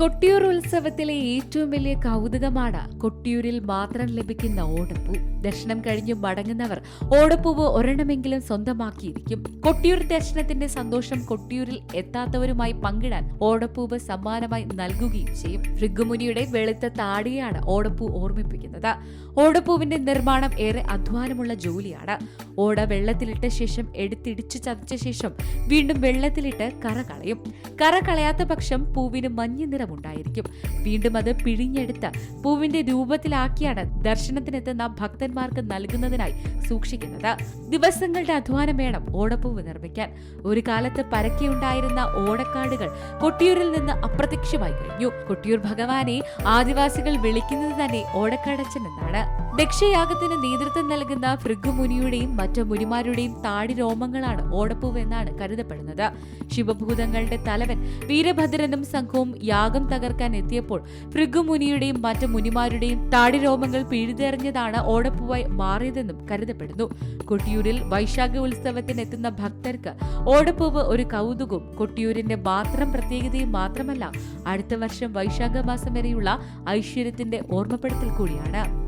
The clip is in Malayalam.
കൊട്ടിയൂർ ഉത്സവത്തിലെ ഏറ്റവും വലിയ കൗതുകമാണ് കൊട്ടിയൂരിൽ മാത്രം ലഭിക്കുന്ന ഓടപ്പൂ. ദർശനം കഴിഞ്ഞ് മടങ്ങുന്നവർ ഓടപ്പൂവ് ഒരെണ്ണമെങ്കിലും സ്വന്തമാക്കിയിരിക്കും. കൊട്ടിയൂർ ദർശനത്തിന്റെ സന്തോഷം കൊട്ടിയൂരിൽ എത്താത്തവരുമായി പങ്കിടാൻ ഓടപ്പൂവ് സമ്മാനമായി നൽകുകയും ചെയ്യും. ഭൃഗുമുനിയുടെ വെളുത്ത താടിയാണ് ഓടപ്പൂ ഓർമ്മിപ്പിക്കുന്നത്. ഓടപ്പൂവിന്റെ നിർമ്മാണം ഏറെ അധ്വാനമുള്ള ജോലിയാണ്. ഓട വെള്ളത്തിലിട്ട ശേഷം എടുത്തിടിച്ചു ചതച്ച ശേഷം വീണ്ടും വെള്ളത്തിലിട്ട് കറ കളയും. കറ കളയാത്ത പക്ഷം പൂവിന് മഞ്ഞ നിറമുണ്ടായിരിക്കും വീണ്ടും അത് പിഴിഞ്ഞെടുത്ത് പൂവിന്റെ രൂപത്തിലാക്കിയാണ് ദർശനത്തിനെത്തുന്ന ഭക്തന്മാർക്ക് നൽകുന്നതിനായി സൂക്ഷിക്കുന്നത്. ദിവസങ്ങളുടെ അധ്വാനം വേണം ഓടപ്പൂവ് നിർമ്മിക്കാൻ. ഒരു കാലത്ത് പരക്കെയുണ്ടായിരുന്ന ഓടക്കാടുകൾ കൊട്ടിയൂരിൽ നിന്ന് അപ്രത്യക്ഷമായി കഴിഞ്ഞു. കൊട്ടിയൂർ ഭഗവാനെ ആദിവാസികൾ വിളിക്കുന്നത് തന്നെ ഓടക്കാടച്ചൻ എന്നാണ്. ദക്ഷയാഗത്തിന് നേതൃത്വം നൽകുന്ന ഭൃഗുമുനിയുടെയും മറ്റു മുനിമാരുടെയും താടി രോമങ്ങളാണ് ഓടപ്പൂവ് എന്നാണ് കരുതപ്പെടുന്നത്. ശിവഭൂതങ്ങളുടെ തലവൻ വീരഭദ്രനും സംഘവും യാഗം തകർക്കാൻ എത്തിയപ്പോൾ ഭൃഗുമുനിയുടെയും മറ്റു മുനിമാരുടെയും താടി രോമങ്ങൾ പിഴുതെറിഞ്ഞതാണ് ഓടപ്പൂവായി മാറിയതെന്നും കരുതപ്പെടുന്നു. കൊട്ടിയൂരിൽ വൈശാഖ ഉത്സവത്തിനെത്തുന്ന ഭക്തർക്ക് ഓടപ്പൂവ് ഒരു കൗതുകവും കൊട്ടിയൂരിന്റെ മാത്രം പ്രത്യേകതയും മാത്രമല്ല അടുത്ത വർഷം വൈശാഖ മാസം വരെയുള്ള ഐശ്വര്യത്തിന്റെ ഓർമ്മപ്പെടുത്തൽ കൂടിയാണ്.